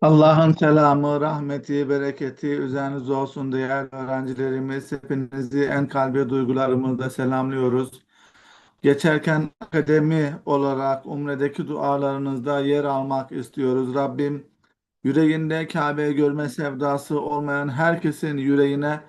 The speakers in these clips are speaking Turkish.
Allah'ın selamı, rahmeti, bereketi üzerinize olsun değerli öğrencilerimiz. Hepinizi en kalbi duygularımızla selamlıyoruz. Geçerken akademi olarak umredeki dualarınızda yer almak istiyoruz. Rabbim yüreğinde Kabe'yi görme sevdası olmayan herkesin yüreğine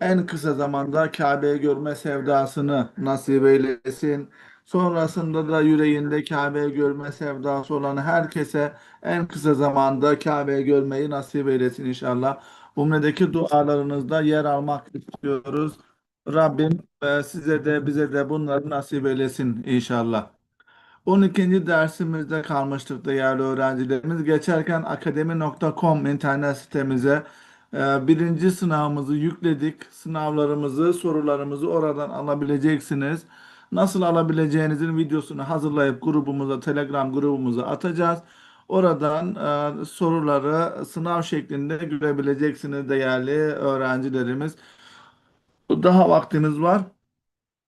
en kısa zamanda Kabe'yi görme sevdasını nasip eylesin. Sonrasında da yüreğinde Kabe'yi görme sevdası olan herkese en kısa zamanda Kabe'yi görmeyi nasip eylesin inşallah. Umredeki dualarınızda yer almak istiyoruz. Rabbim e, size de bize de bunları nasip eylesin inşallah. 12. dersimizde kalmıştık değerli öğrencilerimiz. Geçerken akademi.com internet sitemize e, birinci sınavımızı yükledik. Sınavlarımızı, sorularımızı oradan alabileceksiniz. Nasıl alabileceğinizin videosunu hazırlayıp grubumuza, Telegram grubumuza atacağız. Oradan e, soruları sınav şeklinde görebileceksiniz değerli öğrencilerimiz. Daha vaktimiz var.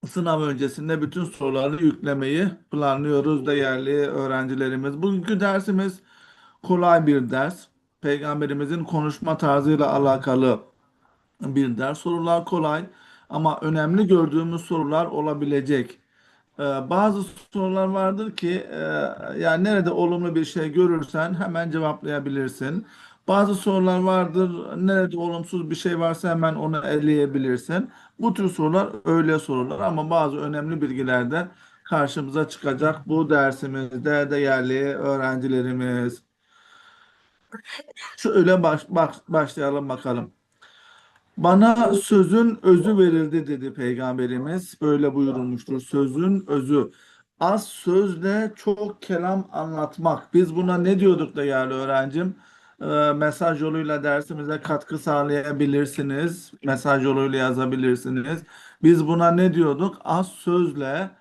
Sınav öncesinde bütün soruları yüklemeyi planlıyoruz değerli öğrencilerimiz. Bugünkü dersimiz kolay bir ders. Peygamberimizin konuşma tarzıyla alakalı bir ders. Sorular kolay ama önemli gördüğümüz sorular olabilecek. Ee, bazı sorular vardır ki e, yani nerede olumlu bir şey görürsen hemen cevaplayabilirsin. Bazı sorular vardır nerede olumsuz bir şey varsa hemen onu eleyebilirsin. Bu tür sorular öyle sorular ama bazı önemli bilgiler de karşımıza çıkacak bu dersimizde değerli öğrencilerimiz. Şöyle baş, baş, başlayalım bakalım. Bana sözün özü verildi dedi Peygamberimiz. Böyle buyurulmuştur. Sözün özü. Az sözle çok kelam anlatmak. Biz buna ne diyorduk değerli öğrencim? Ee, mesaj yoluyla dersimize katkı sağlayabilirsiniz. Mesaj yoluyla yazabilirsiniz. Biz buna ne diyorduk? Az sözle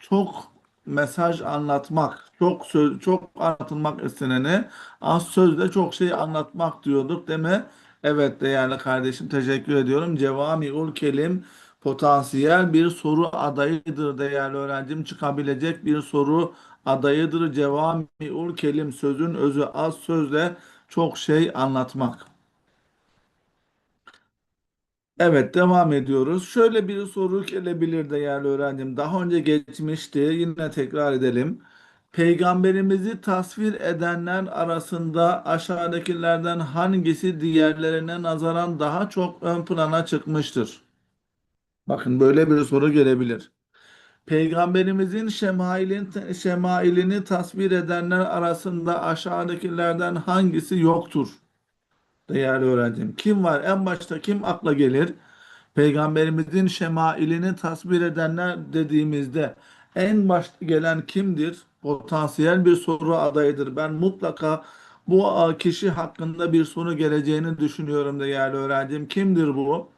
çok mesaj anlatmak. Çok söz, çok anlatılmak isteneni az sözle çok şey anlatmak diyorduk değil mi? Evet değerli kardeşim teşekkür ediyorum. Cevamiül kelim potansiyel bir soru adayıdır değerli öğrencim. Çıkabilecek bir soru adayıdır. Cevamiül kelim sözün özü az sözle çok şey anlatmak. Evet devam ediyoruz. Şöyle bir soru gelebilir değerli öğrencim. Daha önce geçmişti. Yine tekrar edelim. Peygamberimizi tasvir edenler arasında aşağıdakilerden hangisi diğerlerine nazaran daha çok ön plana çıkmıştır? Bakın böyle bir soru gelebilir. Peygamberimizin şemailini, şemailini tasvir edenler arasında aşağıdakilerden hangisi yoktur? Değerli öğrencim. Kim var? En başta kim akla gelir? Peygamberimizin şemailini tasvir edenler dediğimizde en başta gelen kimdir? Potansiyel bir soru adayıdır. Ben mutlaka bu kişi hakkında bir soru geleceğini düşünüyorum değerli öğrencim. Kimdir bu?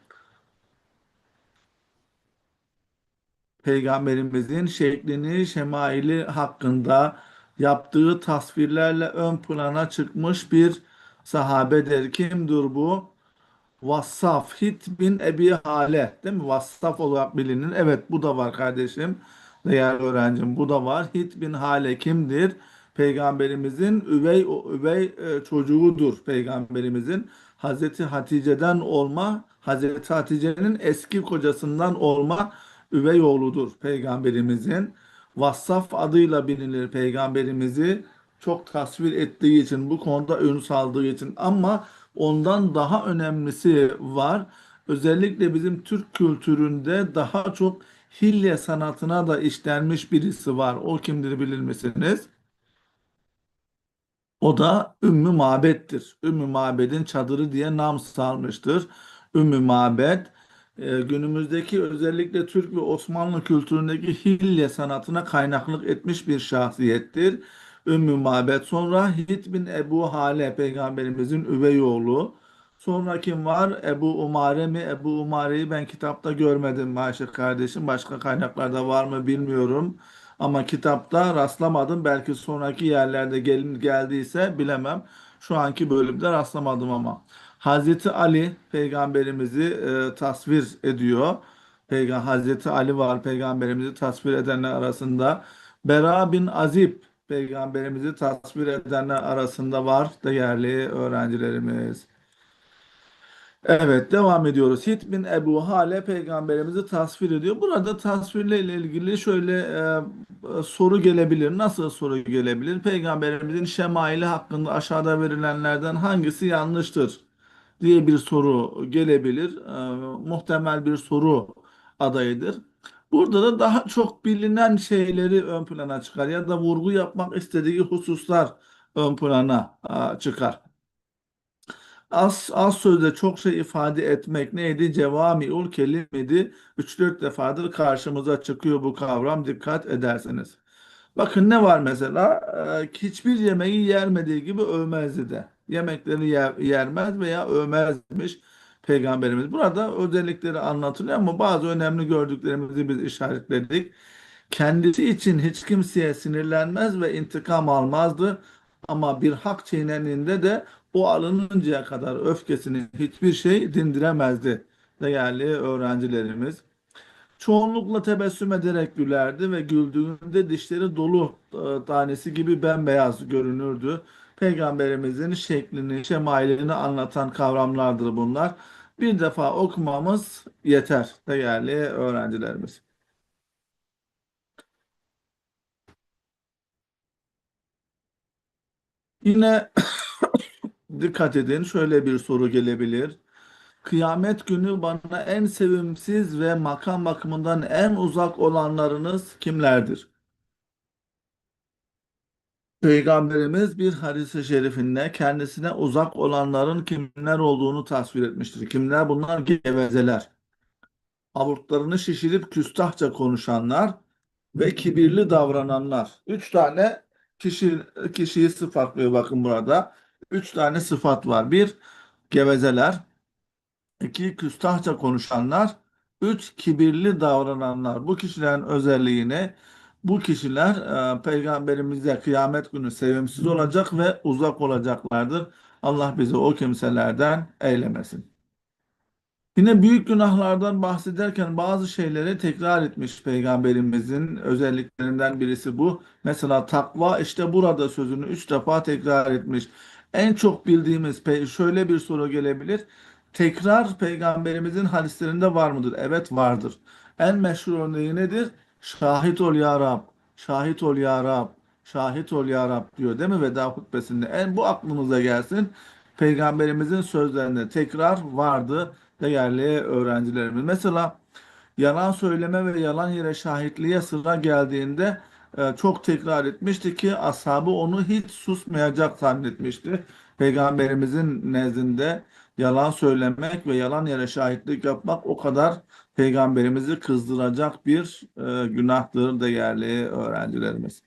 Peygamberimizin şeklini, şemaili hakkında yaptığı tasvirlerle ön plana çıkmış bir sahabedir. Kimdir bu? Vassaf, Hit bin Ebi Hale, değil mi? Vassaf olarak bilinir. Evet, bu da var kardeşim. Değerli öğrencim, bu da var. Hit bin Hale kimdir? Peygamberimizin üvey üvey e, çocuğudur. Peygamberimizin Hazreti Hatice'den olma, Hazreti Hatice'nin eski kocasından olma üvey oğludur Peygamberimizin. Vassaf adıyla bilinir Peygamberimizi çok tasvir ettiği için, bu konuda ün saldığı için ama ondan daha önemlisi var. Özellikle bizim Türk kültüründe daha çok hilye sanatına da işlenmiş birisi var. O kimdir bilir misiniz? O da Ümmü Mabet'tir. Ümmü Mabed'in çadırı diye nam salmıştır. Ümmü Mabed e, günümüzdeki özellikle Türk ve Osmanlı kültüründeki hilye sanatına kaynaklık etmiş bir şahsiyettir. Ümmü Mabed. Sonra Hit bin Ebu Hale peygamberimizin üvey oğlu. Sonra kim var? Ebu Umare mi? Ebu Umare'yi ben kitapta görmedim Maşık kardeşim. Başka kaynaklarda var mı bilmiyorum. Ama kitapta rastlamadım. Belki sonraki yerlerde gelin geldiyse bilemem. Şu anki bölümde rastlamadım ama. Hazreti Ali peygamberimizi e, tasvir ediyor. Peygamber Hazreti Ali var peygamberimizi tasvir edenler arasında. Bera bin Azib Peygamberimizi tasvir edenler arasında var değerli öğrencilerimiz. Evet devam ediyoruz. Hit bin Ebu Hale peygamberimizi tasvir ediyor. Burada tasvirle ilgili şöyle e, soru gelebilir. Nasıl soru gelebilir? Peygamberimizin şemaili hakkında aşağıda verilenlerden hangisi yanlıştır diye bir soru gelebilir. E, muhtemel bir soru adayıdır. Burada da daha çok bilinen şeyleri ön plana çıkar ya da vurgu yapmak istediği hususlar ön plana e, çıkar. Az, az sözde çok şey ifade etmek neydi? Cevamiül kelimedi. 3-4 defadır karşımıza çıkıyor bu kavram dikkat ederseniz. Bakın ne var mesela? Ee, hiçbir yemeği yermediği gibi övmezdi de. Yemekleri yer, yermez veya övmezmiş Peygamberimiz. Burada özellikleri anlatılıyor ama bazı önemli gördüklerimizi biz işaretledik. Kendisi için hiç kimseye sinirlenmez ve intikam almazdı. Ama bir hak çiğneninde de o alınıncaya kadar öfkesini hiçbir şey dindiremezdi değerli öğrencilerimiz. Çoğunlukla tebessüm ederek gülerdi ve güldüğünde dişleri dolu e, tanesi gibi bembeyaz görünürdü. Peygamberimizin şeklini, şemailini anlatan kavramlardır bunlar. Bir defa okumamız yeter değerli öğrencilerimiz. Yine dikkat edin şöyle bir soru gelebilir. Kıyamet günü bana en sevimsiz ve makam bakımından en uzak olanlarınız kimlerdir? Peygamberimiz bir hadis-i şerifinde kendisine uzak olanların kimler olduğunu tasvir etmiştir. Kimler bunlar? Gevezeler. Aburtlarını şişirip küstahça konuşanlar ve kibirli davrananlar. Üç tane kişi, kişiyi sıfatlıyor bakın burada. Üç tane sıfat var. Bir, gevezeler. iki küstahça konuşanlar. Üç, kibirli davrananlar. Bu kişilerin özelliğini bu kişiler e, peygamberimize kıyamet günü sevimsiz olacak ve uzak olacaklardır. Allah bizi o kimselerden eylemesin. Yine büyük günahlardan bahsederken bazı şeyleri tekrar etmiş peygamberimizin özelliklerinden birisi bu. Mesela takva işte burada sözünü üç defa tekrar etmiş. En çok bildiğimiz şöyle bir soru gelebilir. Tekrar peygamberimizin hadislerinde var mıdır? Evet vardır. En meşhur örneği nedir? Şahit ol ya Rab, şahit ol ya Rab, şahit ol ya Rab diyor değil mi veda hutbesinde? En bu aklınıza gelsin. Peygamberimizin sözlerinde tekrar vardı değerli öğrencilerimiz. Mesela yalan söyleme ve yalan yere şahitliğe sıra geldiğinde e, çok tekrar etmişti ki ashabı onu hiç susmayacak zannetmişti. Peygamberimizin nezdinde yalan söylemek ve yalan yere şahitlik yapmak o kadar peygamberimizi kızdıracak bir e, günahtır değerli öğrencilerimiz.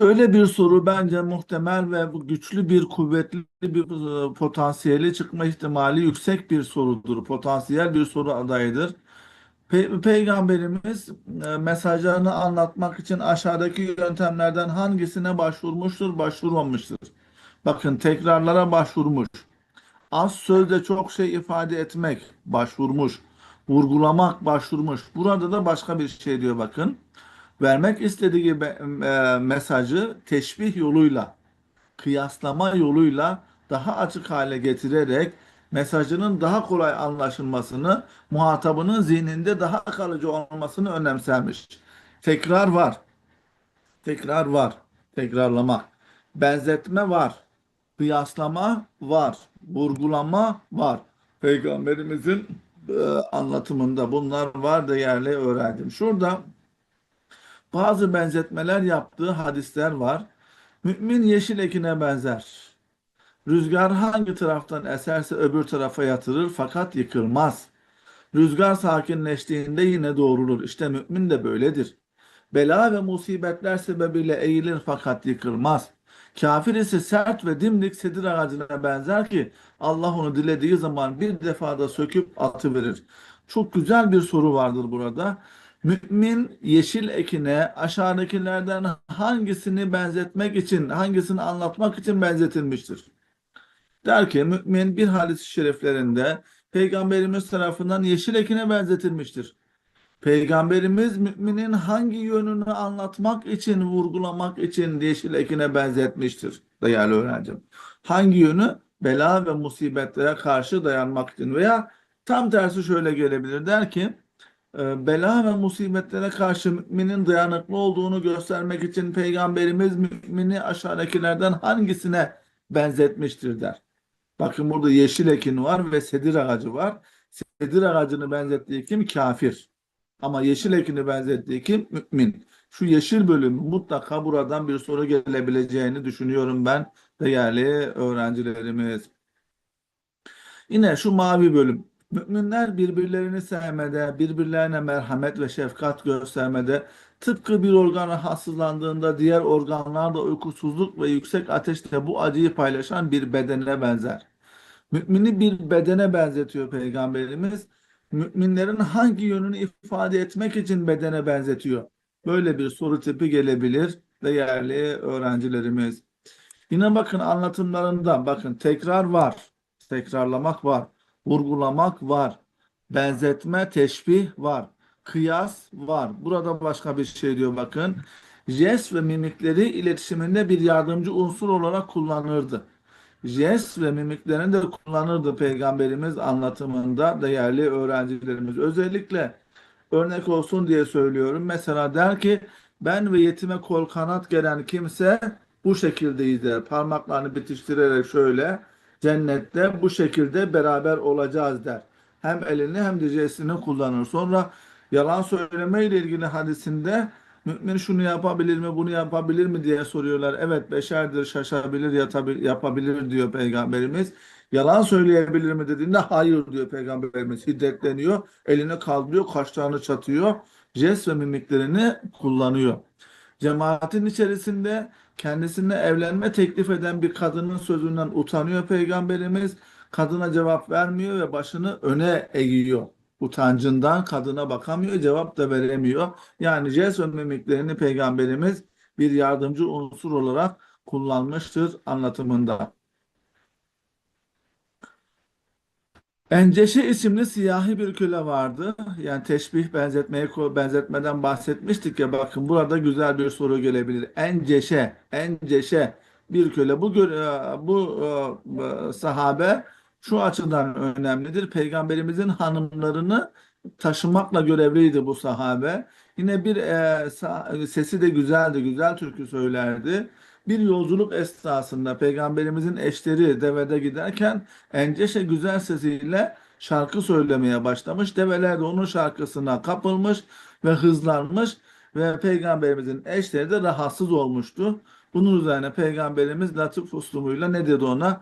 Öyle bir soru bence muhtemel ve bu güçlü bir, kuvvetli bir e, potansiyeli çıkma ihtimali yüksek bir sorudur. Potansiyel bir soru adayıdır. Pe- Peygamberimiz e, mesajlarını anlatmak için aşağıdaki yöntemlerden hangisine başvurmuştur, başvurmamıştır? Bakın tekrarlara başvurmuş. Az sözle çok şey ifade etmek başvurmuş. Vurgulamak başvurmuş. Burada da başka bir şey diyor bakın. Vermek istediği e, mesajı teşbih yoluyla, kıyaslama yoluyla daha açık hale getirerek mesajının daha kolay anlaşılmasını, muhatabının zihninde daha kalıcı olmasını önemsemiş. Tekrar var. Tekrar var. Tekrarlama. Benzetme var. Kıyaslama var. Vurgulama var. Peygamberimizin e, anlatımında bunlar var değerli öğrencim. Şurada bazı benzetmeler yaptığı hadisler var. Mümin yeşil ekine benzer. Rüzgar hangi taraftan eserse öbür tarafa yatırır fakat yıkılmaz. Rüzgar sakinleştiğinde yine doğrulur. İşte mümin de böyledir. Bela ve musibetler sebebiyle eğilir fakat yıkılmaz. Kafir ise sert ve dimdik sedir ağacına benzer ki Allah onu dilediği zaman bir defada söküp atıverir. Çok güzel bir soru vardır burada. Mümin yeşil ekine aşağıdakilerden hangisini benzetmek için, hangisini anlatmak için benzetilmiştir? Der ki mümin bir hadis-i şeriflerinde Peygamberimiz tarafından yeşil ekine benzetilmiştir. Peygamberimiz müminin hangi yönünü anlatmak için, vurgulamak için yeşil ekine benzetmiştir değerli öğrencim. Hangi yönü? Bela ve musibetlere karşı dayanmak için veya tam tersi şöyle gelebilir der ki e, bela ve musibetlere karşı müminin dayanıklı olduğunu göstermek için Peygamberimiz mümini aşağıdakilerden hangisine benzetmiştir der. Bakın burada yeşil ekin var ve sedir ağacı var. Sedir ağacını benzettiği kim? Kafir. Ama yeşil ekini benzettiği kim? Mümin. Şu yeşil bölüm mutlaka buradan bir soru gelebileceğini düşünüyorum ben değerli öğrencilerimiz. Yine şu mavi bölüm. Müminler birbirlerini sevmede, birbirlerine merhamet ve şefkat göstermede, tıpkı bir organ rahatsızlandığında diğer organlarda uykusuzluk ve yüksek ateşte bu acıyı paylaşan bir bedene benzer. Mümini bir bedene benzetiyor Peygamberimiz. Müminlerin hangi yönünü ifade etmek için bedene benzetiyor? Böyle bir soru tipi gelebilir değerli öğrencilerimiz. Yine bakın anlatımlarında bakın tekrar var. Tekrarlamak var. Vurgulamak var. Benzetme, teşbih var. Kıyas var. Burada başka bir şey diyor bakın. Jest ve mimikleri iletişiminde bir yardımcı unsur olarak kullanırdı. Jest ve mimiklerini de kullanırdı Peygamberimiz anlatımında değerli öğrencilerimiz. Özellikle örnek olsun diye söylüyorum. Mesela der ki ben ve yetime kol kanat gelen kimse bu şekildeyiz der. Parmaklarını bitiştirerek şöyle cennette bu şekilde beraber olacağız der. Hem elini hem de jestini kullanır. Sonra yalan söyleme ile ilgili hadisinde mümin şunu yapabilir mi bunu yapabilir mi diye soruyorlar. Evet beşerdir şaşabilir yatabil- yapabilir diyor peygamberimiz. Yalan söyleyebilir mi dediğinde hayır diyor peygamberimiz. Şiddetleniyor. Elini kaldırıyor, kaşlarını çatıyor. Jest ve mimiklerini kullanıyor. Cemaatin içerisinde kendisine evlenme teklif eden bir kadının sözünden utanıyor peygamberimiz. Kadına cevap vermiyor ve başını öne eğiyor. Utancından kadına bakamıyor, cevap da veremiyor. Yani ve mimiklerini peygamberimiz bir yardımcı unsur olarak kullanmıştır anlatımında. Enceşe isimli siyahi bir köle vardı. Yani teşbih benzetmeye benzetmeden bahsetmiştik ya bakın burada güzel bir soru gelebilir. Enceşe, enceşe bir köle. Bu gö- bu e, sahabe şu açıdan önemlidir. Peygamberimizin hanımlarını taşımakla görevliydi bu sahabe. Yine bir e, sesi de güzeldi, güzel türkü söylerdi. Bir yolculuk esnasında peygamberimizin eşleri devede giderken Enceşe güzel sesiyle şarkı söylemeye başlamış. Develer de onun şarkısına kapılmış ve hızlanmış ve peygamberimizin eşleri de rahatsız olmuştu. Bunun üzerine peygamberimiz latif uslubuyla ne dedi ona?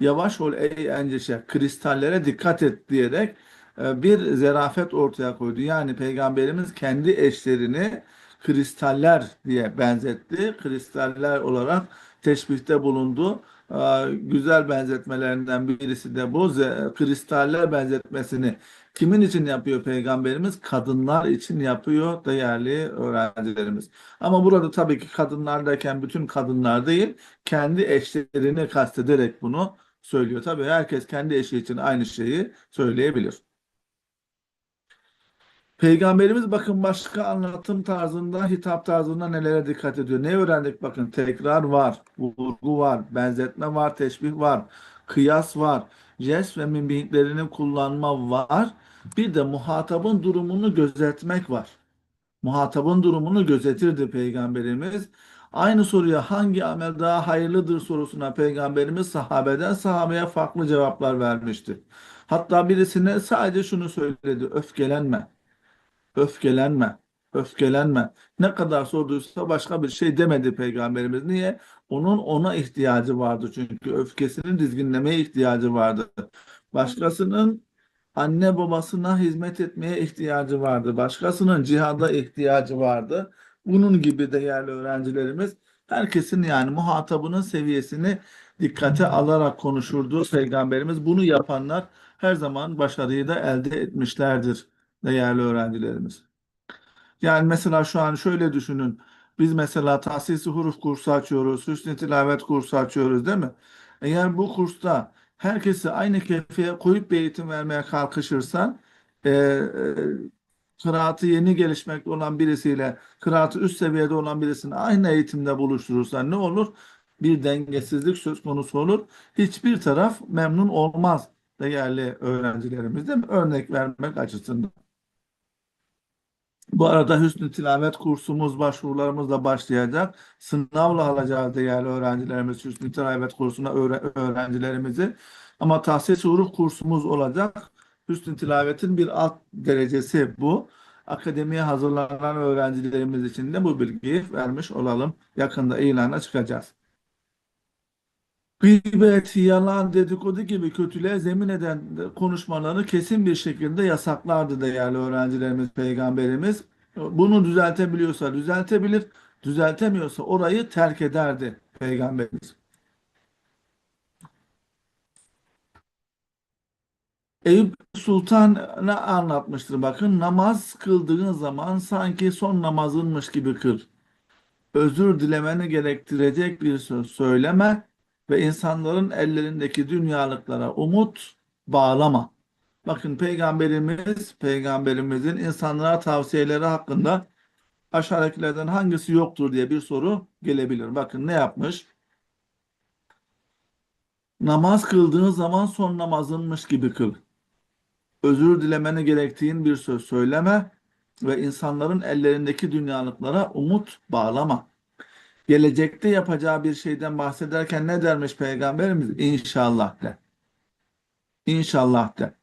Yavaş ol ey Enceşe, kristallere dikkat et diyerek e, bir zerafet ortaya koydu. Yani peygamberimiz kendi eşlerini kristaller diye benzetti. Kristaller olarak teşbihte bulundu. Ee, Güzel benzetmelerinden birisi de bu. Kristaller benzetmesini kimin için yapıyor Peygamberimiz? Kadınlar için yapıyor değerli öğrencilerimiz. Ama burada tabii ki kadınlar derken bütün kadınlar değil, kendi eşlerini kastederek bunu söylüyor. Tabii herkes kendi eşi için aynı şeyi söyleyebilir. Peygamberimiz bakın başka anlatım tarzında, hitap tarzında nelere dikkat ediyor. Ne öğrendik bakın? Tekrar var, vurgu var, benzetme var, teşbih var, kıyas var, jest ve mimiklerini kullanma var. Bir de muhatabın durumunu gözetmek var. Muhatabın durumunu gözetirdi Peygamberimiz. Aynı soruya hangi amel daha hayırlıdır sorusuna Peygamberimiz sahabeden sahabeye farklı cevaplar vermişti. Hatta birisine sadece şunu söyledi, öfkelenme. Öfkelenme. Öfkelenme. Ne kadar sorduysa başka bir şey demedi Peygamberimiz. Niye? Onun ona ihtiyacı vardı çünkü. Öfkesini dizginlemeye ihtiyacı vardı. Başkasının anne babasına hizmet etmeye ihtiyacı vardı. Başkasının cihada ihtiyacı vardı. Bunun gibi değerli öğrencilerimiz herkesin yani muhatabının seviyesini dikkate alarak konuşurdu Peygamberimiz. Bunu yapanlar her zaman başarıyı da elde etmişlerdir değerli öğrencilerimiz. Yani mesela şu an şöyle düşünün. Biz mesela tahsis-i huruf kursu açıyoruz, hüsnü tilavet kursu açıyoruz değil mi? Eğer bu kursta herkesi aynı kefeye koyup bir eğitim vermeye kalkışırsan e, e, kıraatı yeni gelişmekte olan birisiyle kıraatı üst seviyede olan birisini aynı eğitimde buluşturursan ne olur? Bir dengesizlik söz konusu olur. Hiçbir taraf memnun olmaz değerli öğrencilerimiz değil mi? Örnek vermek açısından. Bu arada Hüsnü Tilavet kursumuz başvurularımızla başlayacak. Sınavla alacağız değerli öğrencilerimiz Hüsnü Tilavet kursuna öğre- öğrencilerimizi. Ama tahsis ruh kursumuz olacak. Hüsnü Tilavet'in bir alt derecesi bu. Akademiye hazırlanan öğrencilerimiz için de bu bilgiyi vermiş olalım. Yakında ilana çıkacağız. Gıybet, yalan, dedikodu gibi kötülüğe zemin eden konuşmaları kesin bir şekilde yasaklardı değerli öğrencilerimiz, peygamberimiz. Bunu düzeltebiliyorsa düzeltebilir, düzeltemiyorsa orayı terk ederdi peygamberimiz. Eyüp Sultan ne anlatmıştır bakın namaz kıldığın zaman sanki son namazınmış gibi kıl. Özür dilemeni gerektirecek bir söz söyleme ve insanların ellerindeki dünyalıklara umut bağlama. Bakın peygamberimiz, peygamberimizin insanlara tavsiyeleri hakkında aşağıdakilerden hangisi yoktur diye bir soru gelebilir. Bakın ne yapmış? Namaz kıldığın zaman son namazınmış gibi kıl. Özür dilemeni gerektiğin bir söz söyleme ve insanların ellerindeki dünyalıklara umut bağlama. Gelecekte yapacağı bir şeyden bahsederken ne dermiş Peygamberimiz? İnşallah de. İnşallah de.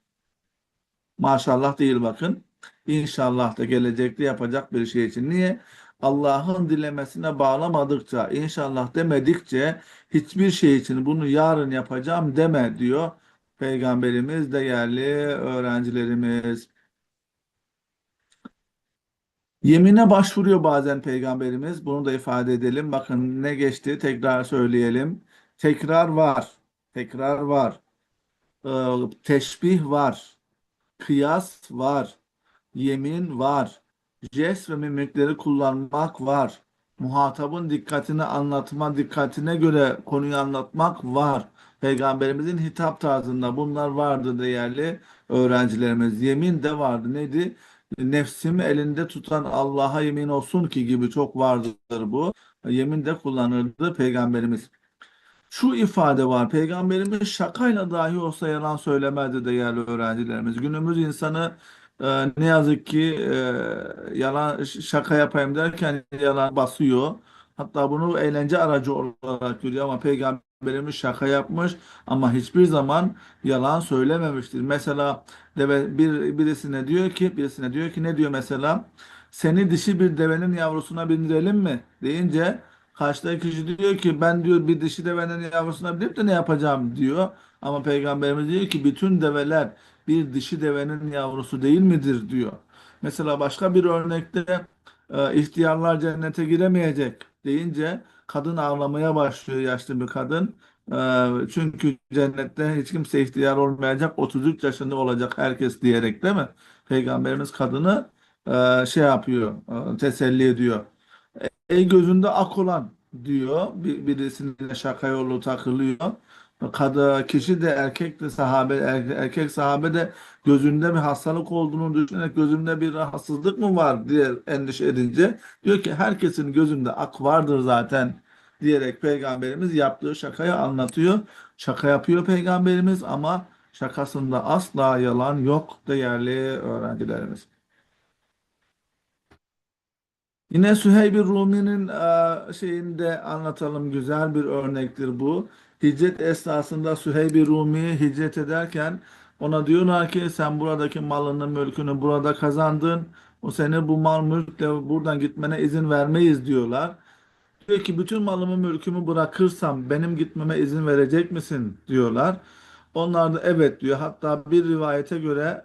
Maşallah değil bakın. İnşallah da gelecekte yapacak bir şey için. Niye? Allah'ın dilemesine bağlamadıkça, inşallah demedikçe hiçbir şey için bunu yarın yapacağım deme diyor Peygamberimiz, değerli öğrencilerimiz. Yemine başvuruyor bazen Peygamberimiz. Bunu da ifade edelim. Bakın ne geçti? Tekrar söyleyelim. Tekrar var. Tekrar var. Ee, teşbih var. Kıyas var. Yemin var. Jest ve mimikleri kullanmak var. Muhatabın dikkatini anlatma, dikkatine göre konuyu anlatmak var. Peygamberimizin hitap tarzında bunlar vardı değerli öğrencilerimiz. Yemin de vardı. Neydi? Nefsimi elinde tutan Allah'a yemin olsun ki gibi çok vardır bu. Yemin de kullanırdı Peygamberimiz. Şu ifade var. Peygamberimiz şakayla dahi olsa yalan söylemezdi değerli öğrencilerimiz. Günümüz insanı e, ne yazık ki e, yalan şaka yapayım derken yalan basıyor. Hatta bunu eğlence aracı olarak görüyor ama Peygamberimiz şaka yapmış ama hiçbir zaman yalan söylememiştir. Mesela deve bir birisine diyor ki birisine diyor ki ne diyor mesela? Seni dişi bir devenin yavrusuna bindirelim mi? deyince Karşıdaki kişi diyor ki ben diyor bir dişi devenin yavrusuna binip de ne yapacağım diyor. Ama Peygamberimiz diyor ki bütün develer bir dişi devenin yavrusu değil midir diyor. Mesela başka bir örnekte e, ihtiyarlar cennete giremeyecek deyince kadın ağlamaya başlıyor yaşlı bir kadın. E, çünkü cennette hiç kimse ihtiyar olmayacak 33 yaşında olacak herkes diyerek değil mi? Peygamberimiz kadını e, şey yapıyor e, teselli ediyor. Ey gözünde ak olan diyor. Bir, birisine şaka yolu takılıyor. Kadı kişi de erkek de sahabe er- erkek sahabe de gözünde bir hastalık olduğunu düşünerek gözümde bir rahatsızlık mı var diye endişe edince diyor ki herkesin gözünde ak vardır zaten diyerek peygamberimiz yaptığı şakayı anlatıyor. Şaka yapıyor peygamberimiz ama şakasında asla yalan yok değerli öğrencilerimiz. Yine Süheyb-i Rumi'nin şeyinde anlatalım güzel bir örnektir bu. Hicret esnasında Süheyb-i Rumi hicret ederken ona diyorlar ki sen buradaki malını mülkünü burada kazandın. O seni bu mal mülkle buradan gitmene izin vermeyiz diyorlar. Diyor ki bütün malımı mülkümü bırakırsam benim gitmeme izin verecek misin diyorlar. Onlar da evet diyor. Hatta bir rivayete göre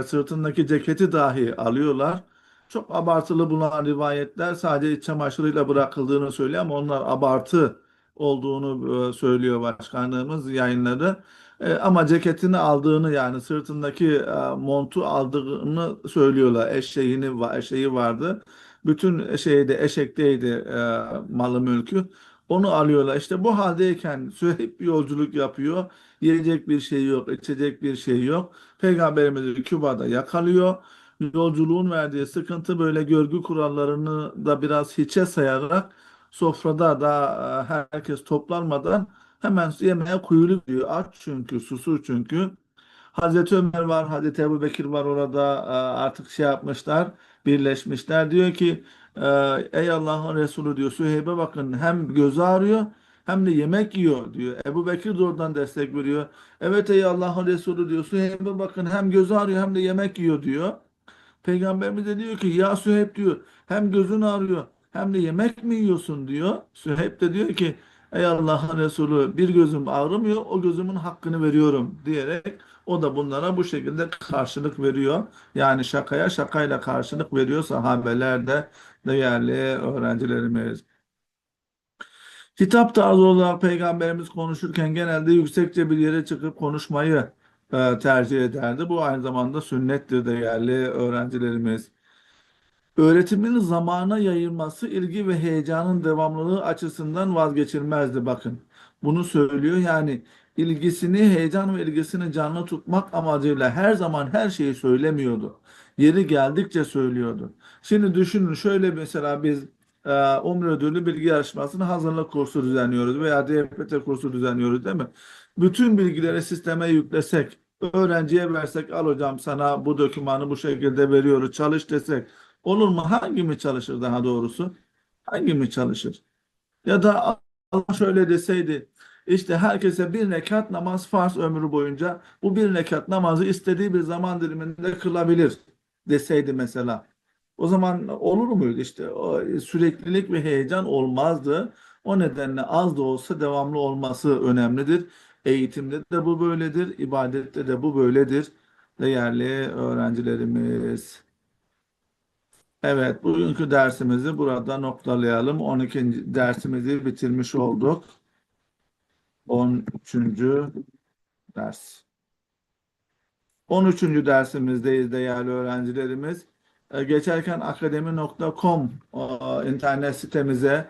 e, sırtındaki ceketi dahi alıyorlar. Çok abartılı bulunan rivayetler sadece iç çamaşırıyla bırakıldığını söylüyor ama onlar abartı olduğunu e, söylüyor başkanlığımız yayınladı. E, ama ceketini aldığını yani sırtındaki e, montu aldığını söylüyorlar. Eşeğini eşeği vardı. Bütün şeyde eşekteydi malı mülkü. Onu alıyorlar. İşte bu haldeyken sürekli yolculuk yapıyor. Yiyecek bir şey yok, içecek bir şey yok. Peygamberimizi Küba'da yakalıyor. yolculuğun verdiği sıkıntı böyle görgü kurallarını da biraz hiçe sayarak sofrada da e, herkes toplanmadan hemen yemeğe koyuluyor diyor. Aç çünkü, susuz çünkü. Hazreti Ömer var, Hazreti Ebu Bekir var orada e, artık şey yapmışlar, birleşmişler. Diyor ki e, ey Allah'ın Resulü diyor Süheyb'e bakın hem gözü ağrıyor hem de yemek yiyor diyor. Ebu Bekir de oradan destek veriyor. Evet ey Allah'ın Resulü diyor Süheyb'e bakın hem gözü ağrıyor hem de yemek yiyor diyor. Peygamberimiz de diyor ki ya Süheyb diyor hem gözün ağrıyor hem de yemek mi yiyorsun diyor. Süheyb de diyor ki ey Allah'ın Resulü bir gözüm ağrımıyor o gözümün hakkını veriyorum diyerek o da bunlara bu şekilde karşılık veriyor. Yani şakaya şakayla karşılık veriyor sahabeler de değerli öğrencilerimiz. Hitap tarzı olarak Peygamberimiz konuşurken genelde yüksekçe bir yere çıkıp konuşmayı e, tercih ederdi. Bu aynı zamanda sünnettir değerli öğrencilerimiz. Öğretimin zamana yayılması ilgi ve heyecanın devamlılığı açısından vazgeçilmezdi bakın. Bunu söylüyor yani ilgisini, heyecan ve ilgisini canlı tutmak amacıyla her zaman her şeyi söylemiyordu. Yeri geldikçe söylüyordu. Şimdi düşünün şöyle mesela biz e, Umre Ödüllü Bilgi Yarışması'nın hazırlık kursu düzenliyoruz veya DPT kursu düzenliyoruz değil mi? Bütün bilgileri sisteme yüklesek, öğrenciye versek al hocam sana bu dokümanı bu şekilde veriyoruz çalış desek olur mu? Hangi mi çalışır daha doğrusu? Hangi mi çalışır? Ya da Allah şöyle deseydi işte herkese bir rekat namaz farz ömrü boyunca bu bir rekat namazı istediği bir zaman diliminde kılabilir deseydi mesela. O zaman olur muydu işte o süreklilik ve heyecan olmazdı. O nedenle az da olsa devamlı olması önemlidir. Eğitimde de bu böyledir, ibadette de bu böyledir. Değerli öğrencilerimiz. Evet, bugünkü dersimizi burada noktalayalım. 12. dersimizi bitirmiş olduk. 13. ders. 13. dersimizdeyiz değerli öğrencilerimiz. E, Geçerken akademi.com internet sitemize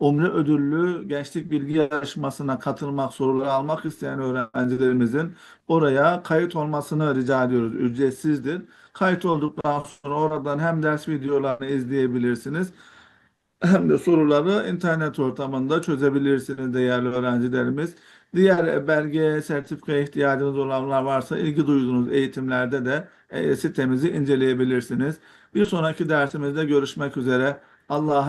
Umre Ödüllü Gençlik Bilgi Yarışması'na katılmak, soruları almak isteyen öğrencilerimizin oraya kayıt olmasını rica ediyoruz. Ücretsizdir. Kayıt olduktan sonra oradan hem ders videolarını izleyebilirsiniz hem de soruları internet ortamında çözebilirsiniz değerli öğrencilerimiz. Diğer belge, sertifika ihtiyacınız olanlar varsa ilgi duyduğunuz eğitimlerde de e, sitemizi inceleyebilirsiniz. Bir sonraki dersimizde görüşmek üzere. Allah'a